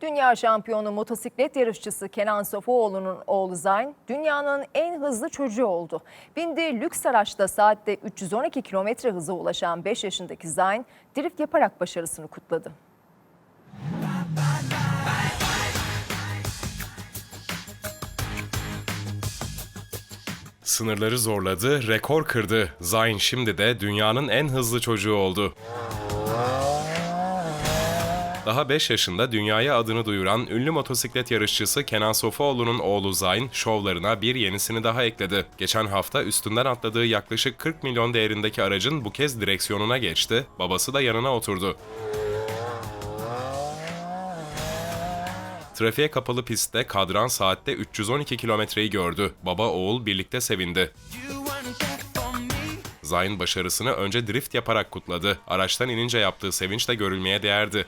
Dünya şampiyonu motosiklet yarışçısı Kenan Sofuoğlu'nun oğlu Zayn dünyanın en hızlı çocuğu oldu. Bindiği lüks araçta saatte 312 kilometre hıza ulaşan 5 yaşındaki Zayn drift yaparak başarısını kutladı. Sınırları zorladı, rekor kırdı. Zayn şimdi de dünyanın en hızlı çocuğu oldu. Daha 5 yaşında dünyaya adını duyuran ünlü motosiklet yarışçısı Kenan Sofuoğlu'nun oğlu Zayn, şovlarına bir yenisini daha ekledi. Geçen hafta üstünden atladığı yaklaşık 40 milyon değerindeki aracın bu kez direksiyonuna geçti, babası da yanına oturdu. Trafiğe kapalı pistte kadran saatte 312 kilometreyi gördü. Baba oğul birlikte sevindi. Zayn başarısını önce drift yaparak kutladı. Araçtan inince yaptığı sevinç de görülmeye değerdi.